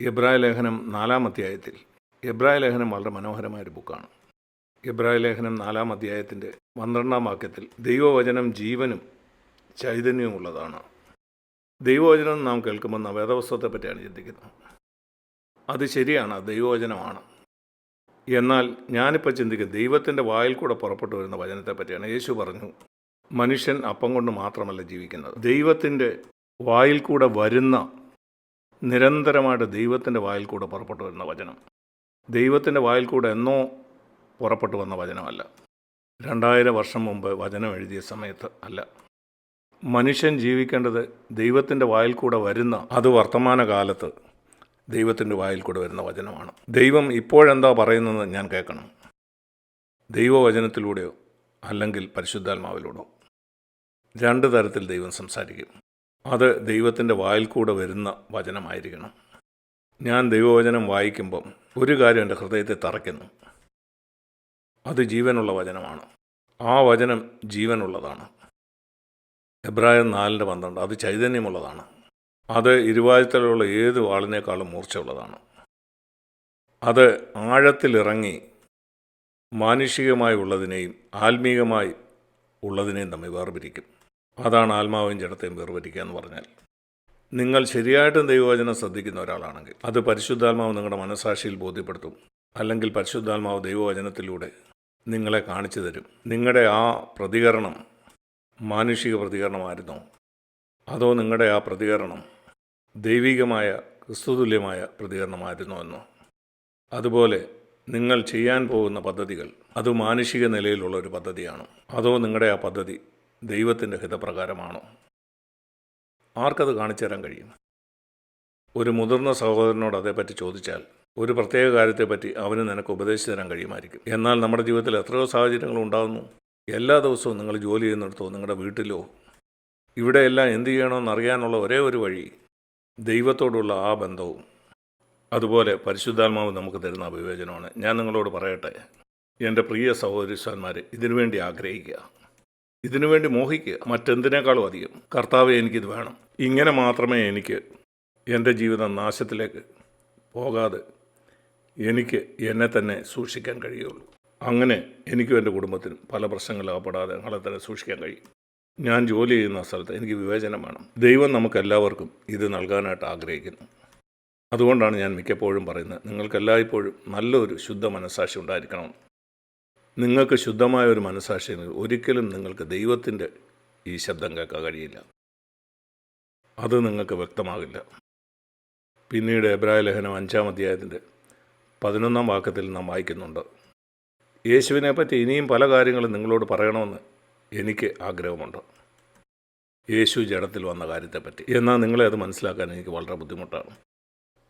എബ്രായ ലേഖനം നാലാം അധ്യായത്തിൽ. എബ്രായ ലേഖനം വളരെ മനോഹരമായൊരു ബുക്കാണ്. എബ്രായ ലേഖനം നാലാം അധ്യായത്തിന്റെ പന്ത്രണ്ടാം വാക്യത്തിൽ ദൈവവചനം ജീവനും ചൈതന്യവും ഉള്ളതാണ്. ദൈവവചനം നാം കേൾക്കുമ്പോൾ നാം പറ്റിയാണ് ചിന്തിക്കുന്നത്. അത് ശരിയാണ് ദൈവവചനമാണ്. എന്നാൽ ഞാനിപ്പോൾ ചിന്തിക്കുന്നത് ദൈവത്തിന്റെ വായിൽ കൂടെ പുറപ്പെട്ടു വരുന്ന വചനത്തെ പറ്റിയാണ് യേശു പറഞ്ഞു മനുഷ്യൻ അപ്പം കൊണ്ട് മാത്രമല്ല ജീവിക്കുന്നത്. ദൈവത്തിന്റെ വായിൽ കൂടെ വരുന്ന നിരന്തരമായിട്ട് ദൈവത്തിന്റെ വായിൽ കൂടെ പുറപ്പെട്ടു വരുന്ന വചനം. ദൈവത്തിന്റെ വായിൽ കൂടെ എന്നോ പുറപ്പെട്ടു വന്ന വചനമല്ല. രണ്ടായിരം വർഷം മുമ്പ് വചനം എഴുതിയ സമയത്ത് അല്ല. മനുഷ്യൻ ജീവിക്കേണ്ടത് ദൈവത്തിന്റെ വായിൽ കൂടെ വരുന്ന അത് വർത്തമാനകാലത്ത് ദൈവത്തിന്റെ വായിൽ കൂടെ വരുന്ന വചനമാണ്. ദൈവം ഇപ്പോഴെന്താ പറയുന്നത് ഞാൻ കേൾക്കണം. ദൈവവചനത്തിലൂടെയോ അല്ലെങ്കിൽ പരിശുദ്ധാത്മാവിലൂടെയോ? രണ്ട് തരത്തിൽ ദൈവം സംസാരിക്കും. അത് ദൈവത്തിന്റെ വായിൽ കൂടെ വരുന്ന വചനമായിരിക്കണം. ഞാൻ ദൈവവചനം വായിക്കുമ്പം ഒരു കാര്യം എന്റെ ഹൃദയത്തെ തറയ്ക്കുന്നു. അത് ജീവനുള്ള വചനമാണ്. ആ വചനം ജീവനുള്ളതാണ്. എബ്രായം നാലിന്റെ പന്ത്രണ്ട് അത് ചൈതന്യമുള്ളതാണ്. അത് ഇരുവായുത്തലുള്ള ഏത് വാളിനേക്കാളും മൂർച്ചയുള്ളതാണ്. അത് ആഴത്തിലിറങ്ങി മാനുഷികമായി ഉള്ളതിനെയും ആത്മീകമായി ഉള്ളതിനെയും തമ്മിൽ വേർപിരിക്കും. അതാണ് ആത്മാവും ജഡത്തെയും വേർപറ്റിക്കുക എന്ന് പറഞ്ഞാൽ. നിങ്ങൾ ശരിയായിട്ടും ദൈവവചനം ശ്രദ്ധിക്കുന്ന ഒരാളാണെങ്കിൽ അത് പരിശുദ്ധാത്മാവ് നിങ്ങളുടെ മനസാക്ഷിയിൽ ബോധ്യപ്പെടുത്തും. അല്ലെങ്കിൽ പരിശുദ്ധാത്മാവ് ദൈവവചനത്തിലൂടെ നിങ്ങളെ കാണിച്ചു തരും. നിങ്ങളുടെ ആ പ്രതികരണം മാനുഷിക പ്രതികരണമായിരുന്നോ? അതോ നിങ്ങളുടെ ആ പ്രതികരണം ദൈവികമായ ക്രിസ്തുതുല്യമായ പ്രതികരണമായിരുന്നോ എന്നോ? അതുപോലെ നിങ്ങൾ ചെയ്യാൻ പോകുന്ന പദ്ധതികൾ അത് മാനുഷിക നിലയിലുള്ള ഒരു പദ്ധതിയാണ്. അതോ നിങ്ങളുടെ ആ പദ്ധതി ദൈവത്തിന്റെ ഹിതപ്രകാരമാണോ? ആർക്കത് കാണിച്ചു തരാൻ കഴിയും? ഒരു മുതിർന്ന സഹോദരനോട് അതേപ്പറ്റി ചോദിച്ചാൽ ഒരു പ്രത്യേക കാര്യത്തെപ്പറ്റി അവന് നിനക്ക് ഉപദേശിച്ചു തരാൻ കഴിയുമായിരിക്കും. എന്നാൽ നമ്മുടെ ജീവിതത്തിൽ എത്രയോ സാഹചര്യങ്ങൾ ഉണ്ടാകുന്നു. എല്ലാ ദിവസവും നിങ്ങൾ ജോലി ചെയ്യുന്നിടത്തോ നിങ്ങളുടെ വീട്ടിലോ ഇവിടെയെല്ലാം എന്ത് ചെയ്യണമെന്ന് അറിയാനുള്ള ഒരേ ഒരു വഴി ദൈവത്തോടുള്ള ആ ബന്ധവും. അതുപോലെ പരിശുദ്ധാത്മാവ് നമുക്ക് തരുന്ന വിവേചനമാണ് ഞാൻ നിങ്ങളോട് പറയട്ടെ എന്റെ പ്രിയ സഹോദരിസ്വാന്മാരെ ഇതിനുവേണ്ടി ആഗ്രഹിക്കുക. ഇതിനുവേണ്ടി മോഹിക്കുക. മറ്റെന്തിനേക്കാളും അധികം. കർത്താവ് എനിക്കിത് വേണം. ഇങ്ങനെ മാത്രമേ എനിക്ക് എന്റെ ജീവിതം നാശത്തിലേക്ക് പോകാതെ എനിക്ക് എന്നെ തന്നെ സൂക്ഷിക്കാൻ കഴിയുള്ളൂ. അങ്ങനെ എനിക്കും എന്റെ കുടുംബത്തിനും പല പ്രശ്നങ്ങളും അകപ്പെടാതെ ഞങ്ങളെ തന്നെ സൂക്ഷിക്കാൻ കഴിയും. ഞാൻ ജോലി ചെയ്യുന്ന സ്ഥലത്ത് എനിക്ക് വിവേചനം വേണം. ദൈവം നമുക്കെല്ലാവർക്കും ഇത് നൽകാനായിട്ട് ആഗ്രഹിക്കുന്നു. അതുകൊണ്ടാണ് ഞാൻ മിക്കപ്പോഴും പറയുന്നത് നിങ്ങൾക്ക് എല്ലായ്പ്പോഴും നല്ലൊരു ശുദ്ധ മനസ്സാക്ഷി ഉണ്ടായിരിക്കണം. നിങ്ങൾക്ക് ശുദ്ധമായ ഒരു മനസ്സാക്ഷി ഒരിക്കലും നിങ്ങൾക്ക് ദൈവത്തിന്റെ ഈ ശബ്ദം കേൾക്കാൻ കഴിയില്ല. അത് നിങ്ങൾക്ക് വ്യക്തമാകില്ല. പിന്നീട് എബ്രായ ലേഖനം അഞ്ചാം അധ്യായത്തിന്റെ പതിനൊന്നാം വാക്യത്തിൽ നാം വായിക്കുന്നുണ്ട്. യേശുവിനെ പറ്റി ഇനിയും പല കാര്യങ്ങളും നിങ്ങളോട് പറയണമെന്ന് എനിക്ക് ആഗ്രഹമുണ്ട്. യേശു ജഡത്തിൽ വന്ന കാര്യത്തെപ്പറ്റി. എന്നാൽ നിങ്ങളെ അത് മനസ്സിലാക്കാൻ എനിക്ക് വളരെ ബുദ്ധിമുട്ടാണ്.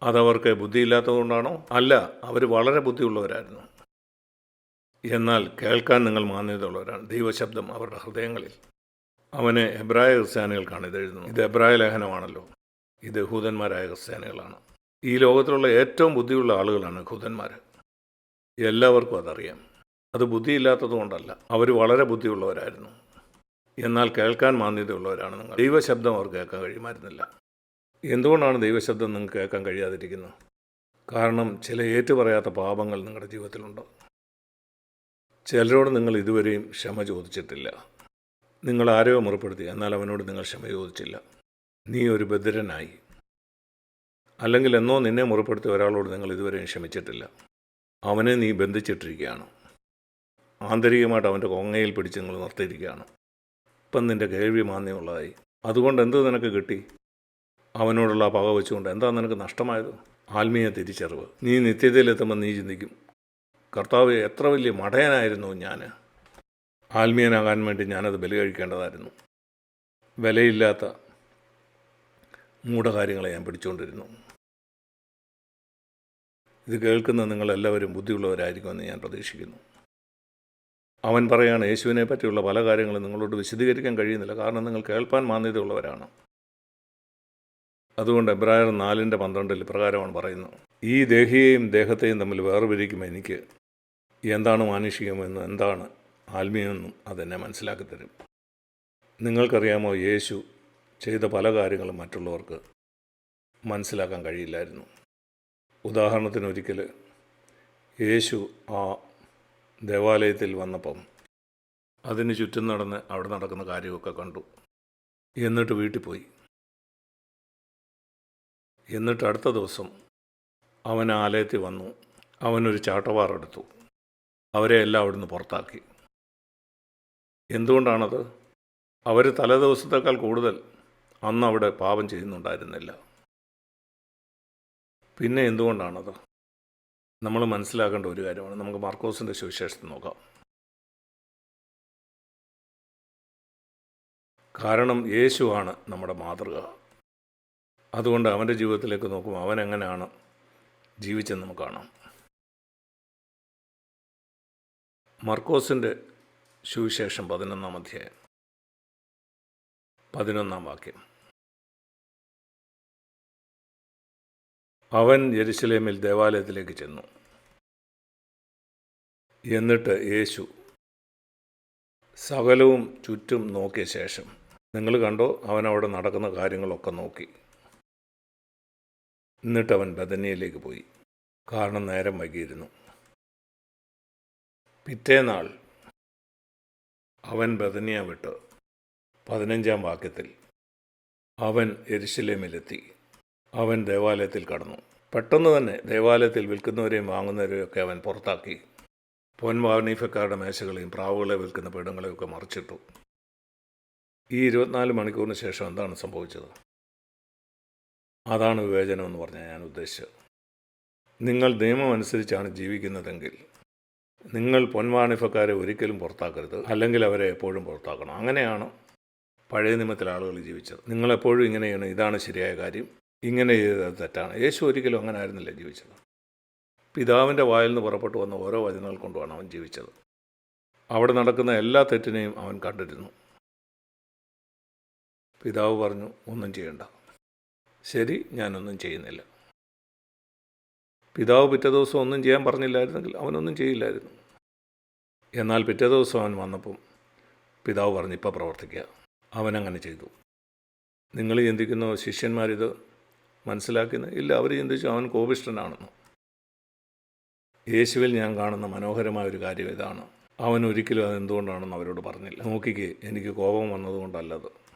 അതവർക്ക് ബുദ്ധിയില്ലാത്തതുകൊണ്ടാണോ? അല്ല അവർ വളരെ ബുദ്ധിയുള്ളവരായിരുന്നു. എന്നാൽ കേൾക്കാൻ നിങ്ങൾ മാന്യതയുള്ളവരാണ്. ദൈവശബ്ദം അവരുടെ ഹൃദയങ്ങളിൽ. അവന് എബ്രായ ക്രിസ്ത്യാനികൾക്കാണ് ഇത് എഴുതുന്നത്. ഇത് എബ്രായ ലേഖനമാണല്ലോ. ഇത് ഹൂതന്മാരായ ക്രിസ്ത്യാനികളാണ്. ഈ ലോകത്തിലുള്ള ഏറ്റവും ബുദ്ധിയുള്ള ആളുകളാണ് ഹൂതന്മാർ എല്ലാവർക്കും അതറിയാം. അത് ബുദ്ധിയില്ലാത്തത് കൊണ്ടല്ല. അവർ വളരെ ബുദ്ധിയുള്ളവരായിരുന്നു. എന്നാൽ കേൾക്കാൻ മാന്യതയുള്ളവരാണ് നിങ്ങൾ. ദൈവശബ്ദം അവർ കേൾക്കാൻ കഴിയുമായിരുന്നില്ല. എന്തുകൊണ്ടാണ് ദൈവശബ്ദം നിങ്ങൾക്ക് കേൾക്കാൻ കഴിയാതിരിക്കുന്നത്? കാരണം ചില ഏറ്റുപറയാത്ത പാപങ്ങൾ നിങ്ങളുടെ ജീവിതത്തിലുണ്ട്? ചിലരോട് നിങ്ങൾ ഇതുവരെയും ക്ഷമ ചോദിച്ചിട്ടില്ല. നിങ്ങൾ ആരോ മുറപ്പെടുത്തി എന്നാൽ അവനോട് നിങ്ങൾ ക്ഷമ ചോദിച്ചില്ല. നീ ഒരു ബദിരനായി അല്ലെങ്കിൽ എന്നോ നിന്നെ മുറപ്പെടുത്തിയ ഒരാളോട് നിങ്ങൾ ഇതുവരെയും ക്ഷമിച്ചിട്ടില്ല. അവനെ നീ ബന്ധിച്ചിട്ടിരിക്കുകയാണ്. ആന്തരികമായിട്ട് അവന്റെ കൊങ്ങയിൽ പിടിച്ച് നിങ്ങൾ നിർത്തിയിരിക്കുകയാണ്. ഇപ്പം നിന്റെ കേൾവി മാന്യമുള്ളതായി. അതുകൊണ്ട് എന്ത് നിനക്ക് കിട്ടി? അവനോടുള്ള പക വെച്ചുകൊണ്ട് എന്താ നിനക്ക് നഷ്ടമായത്? ആത്മീയ തിരിച്ചറിവ്. നീ നിത്യതയിലെത്തുമ്പോൾ നീ ചിന്തിക്കും കർത്താവ് എത്ര വലിയ മടയനായിരുന്നു ഞാൻ ആത്മീയനാകാൻ വേണ്ടി ഞാനത് ബലി കഴിക്കേണ്ടതായിരുന്നു. വിലയില്ലാത്ത മൂഢകാര്യങ്ങളെ ഞാൻ പിടിച്ചുകൊണ്ടിരുന്നു. ഇത് കേൾക്കുന്ന നിങ്ങളെല്ലാവരും ബുദ്ധിയുള്ളവരായിരിക്കുമെന്ന് ഞാൻ പ്രതീക്ഷിക്കുന്നു. അവൻ പറയാണ് യേശുവിനെ പറ്റിയുള്ള പല കാര്യങ്ങളും നിങ്ങളോട് വിശദീകരിക്കാൻ കഴിയുന്നില്ല. കാരണം നിങ്ങൾ കേൾപ്പാൻ മാന്യതയുള്ളവരാണ്. അതുകൊണ്ട് എബ്രായർ നാലിന്റെ പന്ത്രണ്ടിൽ പ്രകാരമാണ് പറയുന്നത് ഈ ദേഹിയെയും ദേഹത്തെയും തമ്മിൽ വേർപിരിക്കുമ്പോൾ എനിക്ക്. എന്താണ് മാനുഷികമെന്നും എന്താണ് ആത്മീയമെന്നും അതെന്നെ മനസ്സിലാക്കി തരും. നിങ്ങൾക്കറിയാമോ യേശു ചെയ്ത പല കാര്യങ്ങളും മറ്റുള്ളവർക്ക് മനസ്സിലാക്കാൻ കഴിയില്ലായിരുന്നു. ഉദാഹരണത്തിന് ഒരിക്കൽ യേശു ആ ദേവാലയത്തിൽ വന്നപ്പം അതിന് ചുറ്റും നടന്ന് അവിടെ നടക്കുന്ന കാര്യമൊക്കെ കണ്ടു. എന്നിട്ട് വീട്ടിൽ പോയി. എന്നിട്ട് അടുത്ത ദിവസം അവൻ ആലയത്തിൽ വന്നു. അവനൊരു ചാട്ടവാറെടുത്തു. അവരെ എല്ലാം അവിടുന്ന് പുറത്താക്കി. എന്തുകൊണ്ടാണത്? അവർ തലേദിവസത്തേക്കാൾ കൂടുതൽ അന്ന് അവിടെ പാപം ചെയ്യുന്നുണ്ടായിരുന്നില്ല. പിന്നെ എന്തുകൊണ്ടാണത്? നമ്മൾ മനസ്സിലാക്കേണ്ട ഒരു കാര്യമാണ്. നമുക്ക് മാർക്കോസിന്റെ സുവിശേഷത്തിൽ നോക്കാം. കാരണം യേശുവാണ് നമ്മുടെ മാതൃക. അതുകൊണ്ട് അവന്റെ ജീവിതത്തിലേക്ക് നോക്കുമ്പോൾ അവൻ എങ്ങനെയാണ് ജീവിച്ചെന്ന് നമുക്ക് കാണാം. മർക്കോസിന്റെ സുവിശേഷം പതിനൊന്നാം അധ്യായം. പതിനൊന്നാം വാക്യം. അവൻ ജെരുസലേമിൽ ദേവാലയത്തിലേക്ക് ചെന്നു. എന്നിട്ട് യേശു സകലവും ചുറ്റും നോക്കിയ ശേഷം നിങ്ങൾ കണ്ടോ അവൻ അവിടെ നടക്കുന്ന കാര്യങ്ങളൊക്കെ നോക്കി. എന്നിട്ട് അവൻ ബദനിയയിലേക്ക് പോയി. കാരണം നേരം വൈകിയിരുന്നു. പിറ്റേനാൾ അവൻ ബദനിയ വിട്ട് പതിനഞ്ചാം വാക്യത്തിൽ അവൻ എരിശിലേമിലെത്തി അവൻ ദേവാലയത്തിൽ കടന്നു. പെട്ടെന്ന് തന്നെ ദേവാലയത്തിൽ വിൽക്കുന്നവരെയും വാങ്ങുന്നവരെയും ഒക്കെ അവൻ പുറത്താക്കി. പൊൻവാനീഫക്കാരുടെ മേശകളെയും പ്രാവുകളെ വിൽക്കുന്ന പീഠങ്ങളെയും ഒക്കെ മറിച്ചിട്ടു. ഈ ഇരുപത്തിനാല് മണിക്കൂറിന് ശേഷം എന്താണ് സംഭവിച്ചത്? അതാണ് വിവേചനം എന്ന് പറഞ്ഞാൽ ഞാൻ ഉദ്ദേശിച്ചത്. നിങ്ങൾ നിയമം അനുസരിച്ചാണ് ജീവിക്കുന്നതെങ്കിൽ നിങ്ങൾ പൊൻവാണിഫക്കാരെ ഒരിക്കലും പുറത്താക്കരുത്. അല്ലെങ്കിൽ അവരെ എപ്പോഴും പുറത്താക്കണം. അങ്ങനെയാണ് പഴയ നിയമത്തിൽ ആളുകൾ ജീവിച്ചത്. നിങ്ങളെപ്പോഴും ഇങ്ങനെയാണ് ഇതാണ് ശരിയായ കാര്യം ഇങ്ങനെ ചെയ്തത് തെറ്റാണ്. യേശു ഒരിക്കലും അങ്ങനെ ആയിരുന്നില്ല ജീവിച്ചത്. പിതാവിന്റെ വായിൽ നിന്ന് പുറപ്പെട്ടു വന്ന ഓരോ വചനങ്ങൾ കൊണ്ടുമാണ് അവൻ ജീവിച്ചത്. അവിടെ നടക്കുന്ന എല്ലാ തെറ്റിനെയും അവൻ കണ്ടിരുന്നു. പിതാവ് പറഞ്ഞു ഒന്നും ചെയ്യണ്ട. ശരി ഞാനൊന്നും ചെയ്യുന്നില്ല. പിതാവ് പിറ്റേ ദിവസം ഒന്നും ചെയ്യാൻ പറഞ്ഞില്ലായിരുന്നെങ്കിൽ അവനൊന്നും ചെയ്യില്ലായിരുന്നു. എന്നാൽ പിറ്റേ ദിവസം അവൻ വന്നപ്പം പിതാവ് പറഞ്ഞു ഇപ്പം പ്രവർത്തിക്കുക അവനങ്ങനെ ചെയ്തു. നിങ്ങൾ ചിന്തിക്കുന്ന ശിഷ്യന്മാരിത് മനസ്സിലാക്കുന്ന ഇല്ല അവർ ചിന്തിച്ചു അവൻ കോപിഷ്ടനാണെന്ന് യേശുവിൽ ഞാൻ കാണുന്ന മനോഹരമായ ഒരു കാര്യം ഇതാണ്. അവൻ ഒരിക്കലും അതെന്തുകൊണ്ടാണെന്ന് അവരോട് പറഞ്ഞില്ല. നോക്കിക്കേ എനിക്ക് കോപം വന്നതുകൊണ്ടല്ലത്.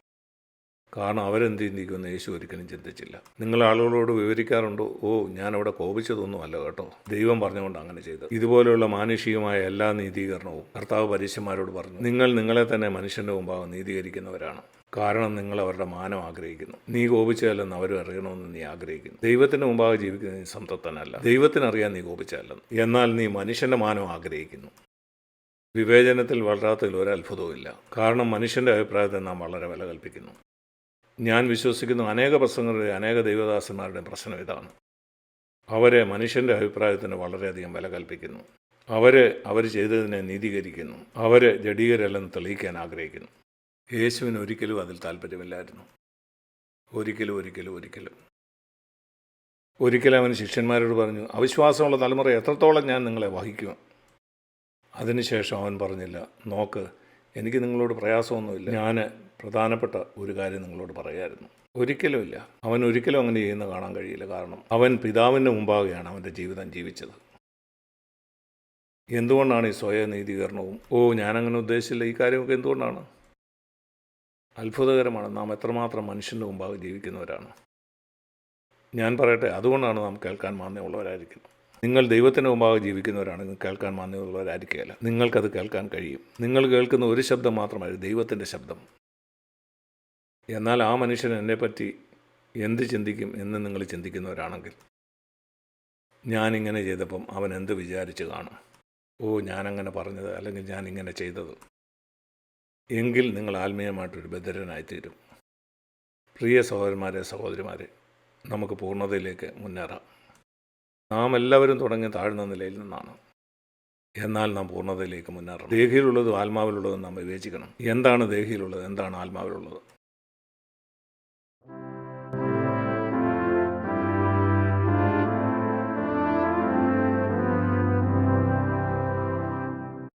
കാരണം അവരെന്ത് ചിന്തിക്കുമെന്ന് യേശു ഒരിക്കലും ചിന്തിച്ചില്ല. നിങ്ങൾ ആളുകളോട് വിവരിക്കാറുണ്ടോ ഓ ഞാൻ അവിടെ കോപിച്ചതൊന്നും അല്ല കേട്ടോ. ദൈവം പറഞ്ഞുകൊണ്ട് അങ്ങനെ ചെയ്തത്. ഇതുപോലെയുള്ള മാനുഷികമായ എല്ലാ നീതീകരണവും കർത്താവ് പരീക്ഷന്മാരോട് പറഞ്ഞു നിങ്ങൾ നിങ്ങളെ തന്നെ മനുഷ്യന്റെ മുമ്പാകെ നീതീകരിക്കുന്നവരാണ്. കാരണം നിങ്ങൾ അവരുടെ മാനം ആഗ്രഹിക്കുന്നു. നീ കോപിച്ചാലെന്ന് അവരും അറിയണമെന്ന് നീ ആഗ്രഹിക്കുന്നു. ദൈവത്തിന് മുമ്പാകെ ജീവിക്കുന്ന നീ സംതൃപ്തനല്ല. ദൈവത്തിനറിയാൻ നീ കോപിച്ചതല്ലെന്ന്. എന്നാൽ നീ മനുഷ്യന്റെ മാനം ആഗ്രഹിക്കുന്നു. വിവേചനത്തിൽ വളരാത്തതിൽ ഒരു അത്ഭുതവുമില്ല. കാരണം മനുഷ്യന്റെ അഭിപ്രായത്തെ നാം വളരെ വില കൽപ്പിക്കുന്നു ഞാൻ വിശ്വസിക്കുന്ന അനേക പ്രസംഗങ്ങളുടെ അനേക ദൈവദാസന്മാരുടെ പ്രശ്നം ഇതാണ്. അവരെ മനുഷ്യന്റെ അഭിപ്രായത്തിന് വളരെയധികം വില കൽപ്പിക്കുന്നു. അവരെ അവർ ചെയ്തതിനെ നീതീകരിക്കുന്നു. അവരെ ജഡീകരല്ലെന്ന് തെളിയിക്കാൻ ആഗ്രഹിക്കുന്നു. യേശുവിന് ഒരിക്കലും അതിൽ താല്പര്യമില്ലായിരുന്നു ഒരിക്കലും ഒരിക്കലും ഒരിക്കലും. ഒരിക്കലും അവൻ ശിഷ്യന്മാരോട് പറഞ്ഞു അവിശ്വാസമുള്ള തലമുറ എത്രത്തോളം ഞാൻ നിങ്ങളെ വഹിക്കും? അതിനുശേഷം അവൻ പറഞ്ഞില്ല നോക്ക് എനിക്ക് നിങ്ങളോട് പ്രയാസമൊന്നുമില്ല. ഞാൻ പ്രധാനപ്പെട്ട ഒരു കാര്യം നിങ്ങളോട് പറയായിരുന്നു. ഒരിക്കലുമില്ല. അവൻ ഒരിക്കലും അങ്ങനെ ചെയ്യുന്ന കാണാൻ കഴിയില്ല. കാരണം അവൻ പിതാവിന്റെ മുമ്പാകെയാണ് അവന്റെ ജീവിതം ജീവിച്ചത്. എന്തുകൊണ്ടാണ് ഈ സ്വയ നീതീകരണവും? ഓ ഞാനങ്ങനെ ഉദ്ദേശിച്ചില്ല. ഈ കാര്യമൊക്കെ എന്തുകൊണ്ടാണ്? അത്ഭുതകരമാണ്. നാം എത്രമാത്രം മനുഷ്യന്റെ മുമ്പാകെ ജീവിക്കുന്നവരാണ്. ഞാൻ പറയട്ടെ അതുകൊണ്ടാണ് നാം കേൾക്കാൻ മാന്യമുള്ളവരായിരിക്കുന്നത് നിങ്ങൾ ദൈവത്തിന് മുമ്പാകെ നിങ്ങൾ കേൾക്കാൻ മാന്യമുള്ളവരായിരിക്കുകയല്ല. നിങ്ങൾക്കത് കേൾക്കാൻ കഴിയും. നിങ്ങൾ കേൾക്കുന്ന ഒരു ശബ്ദം മാത്രമായിരുന്നു ദൈവത്തിന്റെ ശബ്ദം. എന്നാൽ ആ മനുഷ്യൻ എന്നെപ്പറ്റി എന്ത് ചിന്തിക്കും എന്ന് നിങ്ങൾ ചിന്തിക്കുന്നവരാണെങ്കിൽ ഞാനിങ്ങനെ ചെയ്തപ്പം അവൻ എന്ത് വിചാരിച്ച് കാണും? ഓ ഞാനങ്ങനെ പറഞ്ഞത് അല്ലെങ്കിൽ ഞാൻ ഇങ്ങനെ ചെയ്തത്. എങ്കിൽ നിങ്ങൾ ആത്മീയമായിട്ടൊരു ബദ്ധരനായിത്തീരും. പ്രിയ സഹോദരന്മാരെ സഹോദരിമാരെ നമുക്ക് പൂർണതയിലേക്ക് മുന്നേറാം. നാം എല്ലാവരും തുടങ്ങി താഴ്ന്ന നിലയിൽ നിന്നാണ്. എന്നാൽ നാം പൂർണതയിലേക്ക് മുന്നേറണം. ദേഹിയിലുള്ളതും ആത്മാവിലുള്ളതും നാം വിവേചിക്കണം. എന്താണ് ദേഹിയിലുള്ളത്? എന്താണ് ആത്മാവിലുള്ളത്?